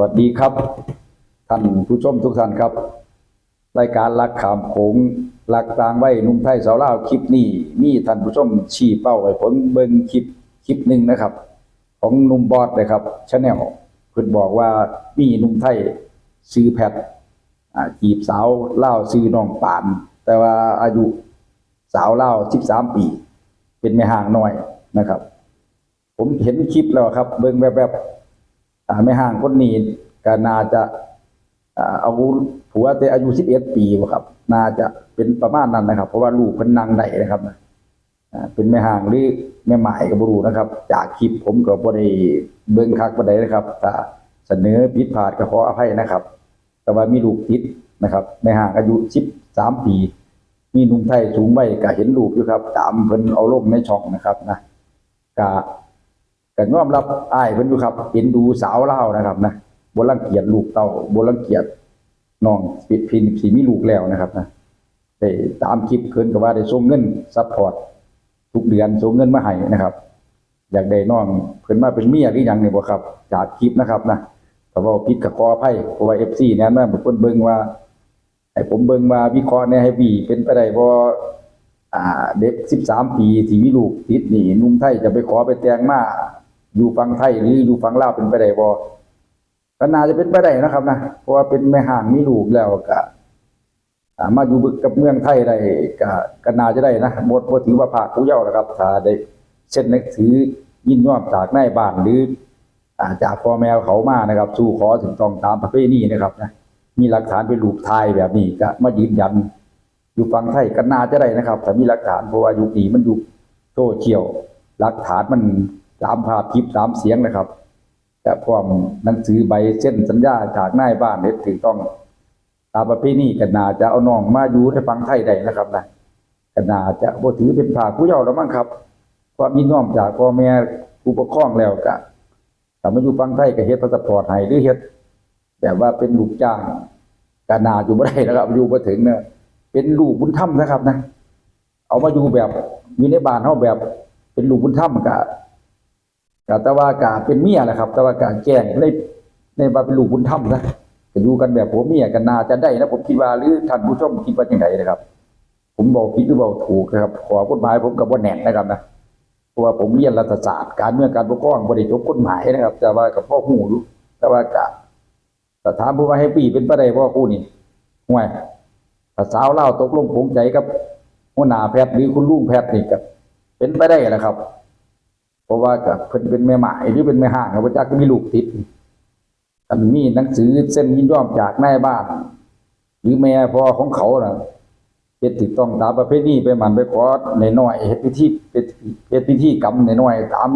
วัสดีครับ ท่านผู้ชมทุกท่านครับ รายการรักขามโขงรักต่างไว้นุ่มไทยสาวลาวคลิปนี้ มีท่านผู้ชมชี้เป้าไว้ผลเบิ่งคลิปคลิปหนึ่งนะครับ ของนุ่มบอสเลยครับชาแนลเพิ่นบอกว่ามีนุ่มไทยซื้อแพทอ่าจีบสาวเล่าซื้อน้องปาน แต่ว่าอายุสาวเล่าว13ปี เป็นแม่ห่างน้อยนะครับ ผมเห็นคลิปแล้วครับ เบิ่งแบบๆ อ่าแม่ห่างคนนี้ก็น่าจะอาเอาผัวแต่อายุ11ปีครับ น่าจะเป็นประมาณนั้นนะครับ เพราะว่าลูกเพิ่นนั่งได้นะครับเป็นแม่ห่างหรือแม่หมายก็บ่รู้นะครับ จากคลิปผมก็บ่ได้เบิ่งคักปานใดนะครับถ้าเสนอผิดพลาดก็ขออภัยนะครับ แต่ว่ามีลูกติดนะครับแม่ห่างอายุ13ปี มีหนุ่มไทยสูงวัยก็เห็นรูปอยู่ครับ ตามเพิ่นเอาลงในช่องนะครับนะก็ ก็ยอมรับอ้ายเพิ่นอยู่ครับเห็นดูสาวเล่านะครับนะบ่รังเกียจลูกเต้าบ่รังเกียจน้องปิดพินสิมีลูกแล้วนะครับนะได้ตามคลิปเพิ่นก็ว่าได้ส่งเงินซัพพอร์ตทุกเดือนส่งเงินมาให้นะครับ อยากได้น้องเพิ่นมาเป็นเมียหรือยังนี่บ่ครับ จากคลิปนะครับนะถ้าเว้าผิดก็ขออภัยเพราะว่า FC แนะนำเพิ่นเบิ่งว่าให้ผมเบิ่งว่าวิเคราะห์แหน่ให้บีเป็นไปได้บ่อ่าเด็ก13ปีที่มีลูกติดนี่นุ่มไทยจะไปขอไปแต่งมา อยู่ฝั่งไทยหรืออยู่ฝั่งลาวเป็นไปได้บ่ก็น่าจะเป็นไปได้นะครับนะเพราะว่าเป็นแม่ห่างมีลูกแล้วก็อ่ามาอยู่กับเมืองไทยได้ก็ก็น่าจะได้นะบ่บ่ถือว่าภาคผู้เยาว์นะครับถ้าได้เช่นนังสือยินยอมจากนายบ้านหรืออาจากพ่อแม่เขามานะครับ สู่ขอถึงต้องตามประเพณีนะครับนะมีหลักฐานเป็นรูปถ่ายแบบนี้ก็มายืนยัน อยู่ฝั่งไทยก็น่าจะได้นะครับถ้ามีหลักฐานเพราะว่ายุคนี้มันยุคโซเชียลหลักฐานมัน สามภาพคลิปสามเสียงนะครับแต่พร้อมหนังสือใบเส้นสัญญาจากนายบ้านเฮ็ดถูกต้องตามประเพณีก็น่าจะเอาน้องมาอยู่ในฝั่งไทยได้นะครับนะก็น่าจะบ่ถือเป็นภาคผู้เยาว์แล้วมั้งครับความยินยอมจากพ่อแม่ผู้ปกครองแล้วก็ถ้ามาอยู่ฝั่งไทยก็เฮ็ดพาสปอร์ตให้หรือเฮ็ดแบบว่าเป็นลูกจ้างกานนาอยู่ไม่ได้นะครับ อยู่มาถึงเนี่ยเป็นลูกบุญธรรมนะครับนะ เอามาอยู่แบบอยู่ในบ้านเขาแบบ เป็นลูกบุญธรรมกะกะ แต่ว่ากะเป็นเมียแหละครับ แต่ว่ากะแจ้งในในว่าเป็นลูกบุญธรรมนะจะอยู่กันแบบผัวเมียกันนาจะได้นะผมคิดว่าหรือท่านผู้ชมคิดว่าอย่างไรนะครับ ผมบอกผิดหรือบอกถูกนะครับ ขอกฎหมายผมกับว่าแหนกนะครับนะเพราะว่าผมเรียนรัฐศาสตร์การเมืองการปกครองบริจบกฎหมายนะครับ แต่ว่ากับพ่อหูรู้แต่ว่ากะแต่ถามผู้ว่าให้ปีเป็นไปได้บ่คู่นี่ห่วยสาวเล่าตกลงปลงใจกับหัวหน้าแพทย์หรือคุณลุงแพทย์นี่ก็เป็นไปได้แหละครับ เพราะว่ากับเพิ่นเป็นแม่หมายหรือเป็นแม่ห้างครับจักก็มีลูกติดอันมีหนังสือเส้นยินยอมจากนายบ้าน หรือแม่พ่อของเขาน่ะเฮ็ดถูกต้องตามประเพณีไปหมันไปขอในน้อยเฮ็ดพิธีเฮ็ดพิธีกรรมในน้อยตาม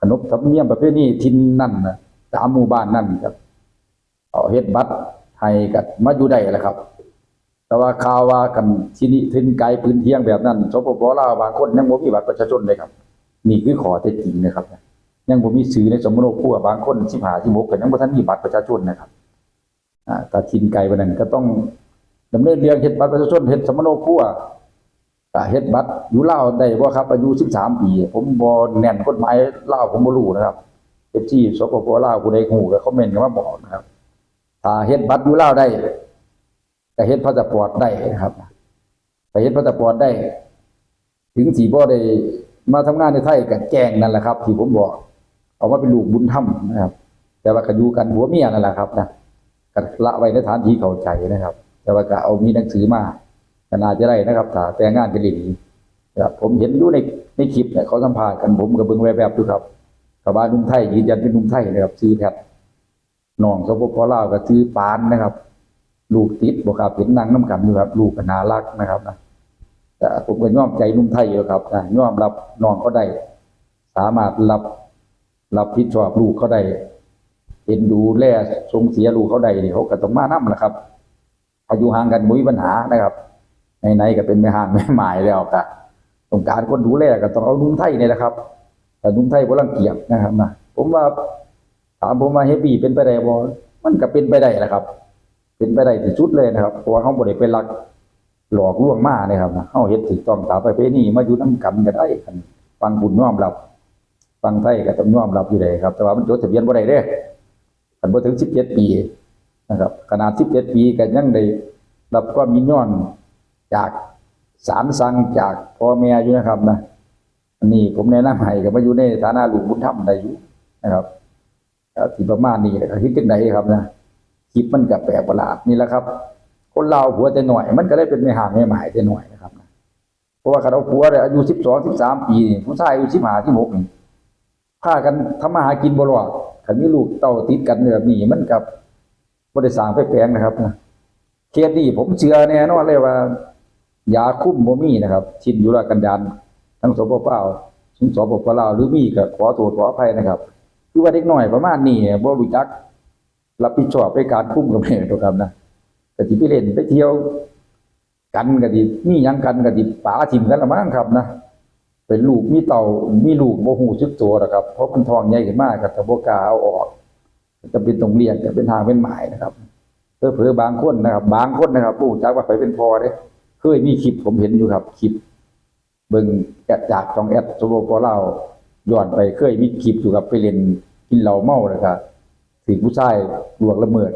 ขนบธรรมเนียมประเพณีทินนั่นนะตามหมู่บ้านนั่นครับเอาเฮ็ดบัตรให้กับมาอยู่ได้แหละครับ แต่ว่าข่าวว่ากันที่นี่ทินไกลพื้นเที่ยงแบบนั้นสปปลาวบางคนยังบ่มีบัตรประชาชนเลยครับ นี่คือขอเท็จจริงนะครับ ยังบ่มีสื่อในสมโนครัวบางคน15 16ก็ยังบ่ทันมีบัตรประชาชนนะครับอ่าทินไกลปานนั้นก็ต้องดำเนินเรื่องเฮ็ดบัตรประชาชนเฮ็ดสมโนครัวเฮ็ดบัตรอยู่เลาได้บ่ครับ อายุ13ปี ผมบ่แน่นกฎหมายลาผมบ่รู้นะครับ FC สปปลาวผู้ใดฮู้ก็คอมเมนต์กันมาบอกนะครับ ถ้าเฮ็ดบัตรอยู่เลาได้ก็เฮ็ดพาสปอร์ตได้นะครับถ้าเฮ็ดพาสปอร์ตได้ ถึงสีบ่ได้ มาทำงานในไทยก็แจงนั่นแหละครับ ที่ผมบอกเอามาเป็นลูกบุญธรรมนะครับ แต่ว่าก็อยู่กันผัวเมียนั่นแหละครับนะก็ละไว้ในฐานที่เข้าใจนะครับ แต่ว่าก็เอามีหนังสือมาก็น่าจะได้นะครับถ้าแต่งงานกันดีครับผมเห็นอยู่ในในคลิปเนี่ยเขาสัมภาษณ์กันผมก็เบิ่งแวบๆดูครับชาวบ้านนุ่มไทยยืนยันเป็นนุ่มไทยนะครับซื้อแพทน้องสปปลาวก็ซื้อปานนะครับ ลูกติดบ่ครับเห็นนางน้ำกันอยู่ครับ ลูกก็น่ารักนะครับนะ ผมก็ย่อมใจนุ่มไทยอยู่ครับนะยอมรับน้องเขาได้ สามารถรับรับผิดชอบลูกเขาได้เห็นดูแลทรงเสียลูกเขาได้นี่เขาก็ต้องมานํแหละครับอายุห่างกันบ่มีปัญหานะครับไหนๆก็เป็นแม่ห่างแม่หมายแล้วก็ต้องการคนดูแลก็ต้องเอานุ่มไทยนี่แหละครับ แต่นุ่มไทยบ่รังเกียจนะครับนะผมว่าถามผมว่าเฮฟวี่เป็นไปได้บ่มันก็เป็นไปได้แหละครับ เป็นไปได้ที่สุดเลยนะครับเพราะว่าเขาบ่ได้ไปลัก หลอกลวงมานะครับนะเฮาเฮ็ดถูกต้องตามประเพณีมาอยู่นํกันก็ได้กันฟังบุญยอมรับฟังไทยก็ต้องยอมรับอยู่ได้ครับ แต่ว่ามันจดทะเบียนบ่ได้เด้คันบ่ถึง17ปีนะครับขนาด17ปีก็ยังได้รับความยินยอมจากศาลสั่งจากพ่อแม่อยู่นะครับนะอันนี้ผมแนะนำให้ก็มาอยู่ในฐานะลูกบุญธรรมได้อยู่นะครับก็ที่ประมาณนี้แหละก็คิดจังไดครับนะคลิปมันก็แปลกประหลาดนี่แหละครับ คนเราหัวแต่หน่อย มันก็เลยเป็นไม่ห่างไม่หมายแต่หน่อยนะครับนะเพราะว่าคันเอาผัวเนี่ยอายุ12 13ปีนี่ผู้ชายอายุ15 16นี่พากันทำมาหากินบ่รอดคันมีลูกเต้าติดกันแบบนี้มันกับบ่ได้สร้างไปแปลงนะครับนะเคสนี้ผมเชื่อแน่นอนเลยว่า ยาคุ้มบ่มีนะครับ ชินอยู่ละกันดานทั้งสปปลาวทั้งสปปลาวหรือมีก็ขอโทษขออภัยนะครับ คือว่าเด็กหน้อยประมาณนี้บ่รู้จัก รับผิดชอบในการคุ้มกับแม่ตัวครับนะ ก็สิไปเล่นไปเที่ยว กันก็ดิมีหยังกันก็ดิป๋าทิ่มกันละมั้งครับนะเป็นลูกมีเต่ามีลูกบ่ฮู้สึกตัวหรอกครับ เพราะมันทองใหญ่ขึ้นมากก็ถ้าบ่กล้าเอาออกจะเป็นตรงเรียนจะเป็นทางเป็นหมายนะครับเผลอๆบางคนนะครับ บางคนนะครับผู้จักว่าไปเป็นพอเด้เคยมีคลิปผมเห็นอยู่ครับคลิปเบิ่งจากจากช่องแอดสโลปอลาย้อนไปเคยมีคลิปอยู่ครับไปเล่นกินเหล้าเมานะครับถูกผู้ชายลวงละเมิด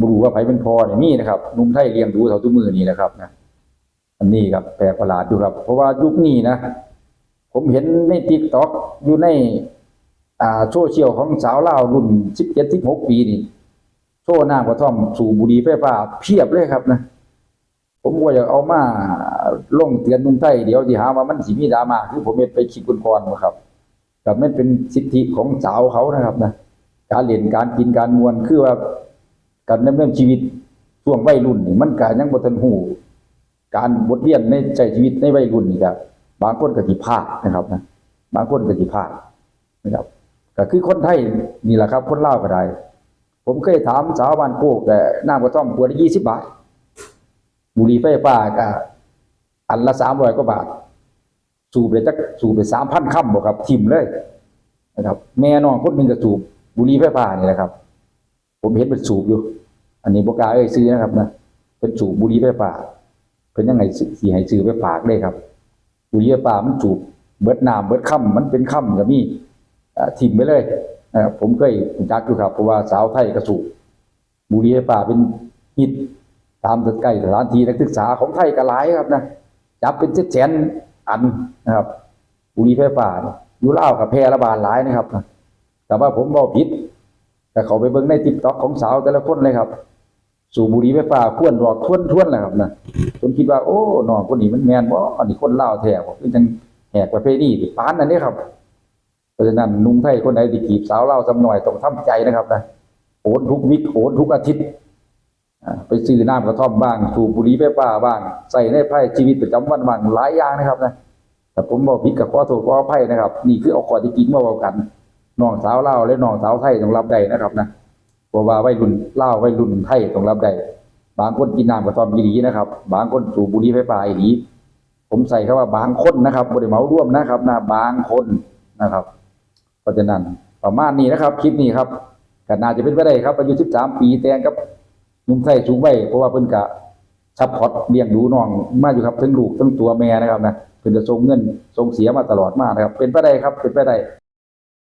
บ่รู้ว่าไผเป็นพอเนี่ยมีนะครับนุ่มไทยเลี้ยงดูเท่าทุกมือนี่แหละครับนะอันนี้ครับแปลกประหลาดอยู่ครับ เพราะว่ายุคนี้นะผมเห็นในติ๊กต็อกอยู่ในอ่าโซเชียลของสาวเล่ารุ่นสิบเจ็ดสิบหกปีนี่โชว์น้ำกระท่อมสู่บุหรี่ไฟฟ้าเพียบเลยครับนะผมว่าอยากเอามาลงเตือนนุ่งไทยเดี๋ยวที่หาว่ามันสิมีดามาคือผมเห็นไปคิดคุณพรมาครับแต่มันเป็นสิทธิของสาวเขานะครับนะการเรียนการกินการมวนคือว่า การดำเนินชีวิตช่วงวัยรุ่นนี่มันก็ยังบ่ทันหูการบทเรียนในใจชีวิตในวัยรุ่นนี่ครับบางคนก็สิพลาดนะครับนะบางคนก็สิพลาดนะครับก็คือคนไทยนี่แหละครับ คนเลาก็ได้ผมเคยถามสาวบ้านโคกแต่น้ำกระท่อมขวดละยี่สิบบาท บุหรี่ไฟฟ้าก็อันละสามร้อยกว่าบาท สูบไปจักสูบไปสามพันค่ำบ่ครับทิมเลยนะครับ แม่น้องคนหนึ่งก็สูบบุหรี่ไฟฟ้านี่แหละครับ ผมเห็นเป็นสูบอยู่ อันนี้บกล้าเอ้ยซื้อนะครับนะเป็นสูบบุหรี่ไฟฟ้าเป็นยังไงสีให้ซื้อไปฝากเลยครับ บุหรี่ไฟฟ้ามันสูบเบิดน้ำเบิดค่ำมันเป็นค่ำก็มีอ่าทิมไปเลยผมเคยรู้จักอยู่ครับเพราะว่าสาวไทยก็สูบบุหรี่ไฟฟ้าเป็นฮิตตามใกล้สถานที่นักศึกษาของไทยก็หลายครับนะจับเป็นเจ็ดแสนอันนะครับบุหรี่ไฟฟ้าอยู่เล่ากับแพร่ระบาดหลายนะครับ แต่ว่าผมบอกผิด แต่เขาไปเบิ่งในติ๊กต็อกของสาวแต่ละคนเลยครับ สูบบุหรี่ไฟฟ้าควนรอกทวนทวนๆเลยครับนะผมคิดว่าโอ้หนอคนนี้มันแมนบ่อันนี้คนเล่าแท้บ่คือจังแหกประเพณีที่ปานนั่นเด้ครับ เพราะฉะนั้นนุ่มไทยคนใดที่จีบสาวเล่าวสำหน่อยต้องทำใจนะครับนะโอนทุกวิกโอนทุกอาทิตย์ไปซื้อน้ำกระท่อมบ้างสูบบุหรี่ไฟฟ้าบ้างใส่ในไพ่ชีวิตประจำวันบ้างหลายอย่างนะครับนะแต่ผมบอกผิดกับขอโทษขออภัยนะครับ นี่คือเอาข้อที่จริงมาเว้ากัน น้องสาวเล่าและน้องสาวไทยต้องรับได้นะครับนะเพราะว่าวัยรุ่นเล่าววัยรุ่นไทยต้องรับได้บางคนกินน้ำกระท่อมอีหลีนะครับ บางคนสูบบุหรี่ไฟฟ้าอีหลีผมใส่คำว่าบางคนนะครับบริเมารวมนะครับนะบางคนนะครับ เพราะฉะนั้นประมาณนี้นะครับ คลิปนี้ครับก็น่าจะเป็นไปได้ครับอายุ13ปีแตงกับนุ่มไทยสูงไว้เพราะว่าเพิ่นกะซัพพอร์ตเลี้ยงดูน้องมาอยู่ครับทั้งลูกทั้งตัวแม่นะครับนะเพิ่นจะส่งเงินส่งเสียมาตลอดมากนะครับ เป็นไปได้ครับเป็นไปได้